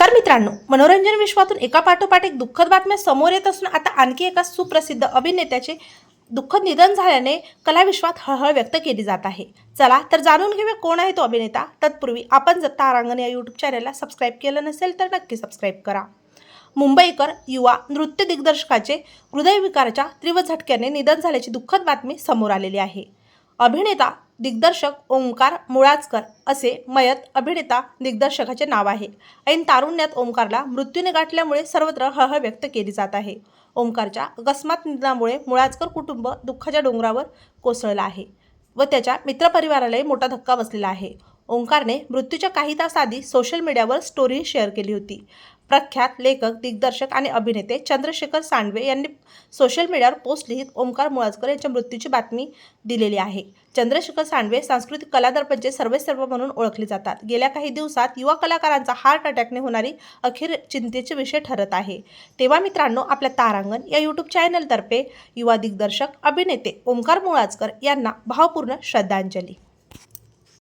नमस्कार मित्रांनो मनोरंजन विश्वातून एका पाठोपाठ एक दुःखद बातम्या समोर येत असून आता आणखी एका सुप्रसिद्ध अभिनेत्याचे दुःखद निधन झाल्याने कलाविश्वात हळहळ व्यक्त केली जात आहे. चला तर जाणून घेऊया कोण आहे तो अभिनेता. तत्पूर्वी आपण जर तारांगण या यूट्यूब चॅनलला सबस्क्राईब केलं नसेल तर नक्की सबस्क्राईब करा. मुंबईकर युवा नृत्य दिग्दर्शकाचे हृदयविकाराच्या तीव्र झटक्याने निधन झाल्याची दुःखद बातमी समोर आलेली आहे. अभिनेता दिग्दर्शक ओंकार मुळाजकर असे मयत अभिनेता दिग्दर्शकाचे नाव आहे. ऐन तारुण्यात ओंकारला मृत्यूने गाठल्यामुळे सर्वत्र हळहळ व्यक्त केली जात आहे. ओंकारच्या अकस्मात निधनामुळे मुळाजकर कुटुंब दुःखाच्या डोंगरावर कोसळलं आहे व त्याच्या मित्रपरिवारालाही मोठा धक्का बसलेला आहे. ओंकारने मृत्यूच्या काही तास आधी सोशल मीडियावर स्टोरी शेअर केली होती. प्रख्यात लेखक दिग्दर्शक आणि अभिनेते चंद्रशेखर सांडवे यांनी सोशल मीडियावर पोस्ट लिहित ओमकार मुळाजकर यांच्या मृत्यूची बातमी दिलेली आहे. चंद्रशेखर सांडवे सांस्कृतिक कलादर्पणचे सर्वेसर्व म्हणून ओळखले जातात. गेल्या काही दिवसात युवा कलाकारांचा हार्ट अटॅकने होणारी अखेर चिंतेचे विषय ठरत आहे. तेव्हा मित्रांनो आपल्या तारांगण या यूट्यूब चॅनलतर्फे युवा दिग्दर्शक अभिनेते ओमकार मुळाजकर यांना भावपूर्ण श्रद्धांजली.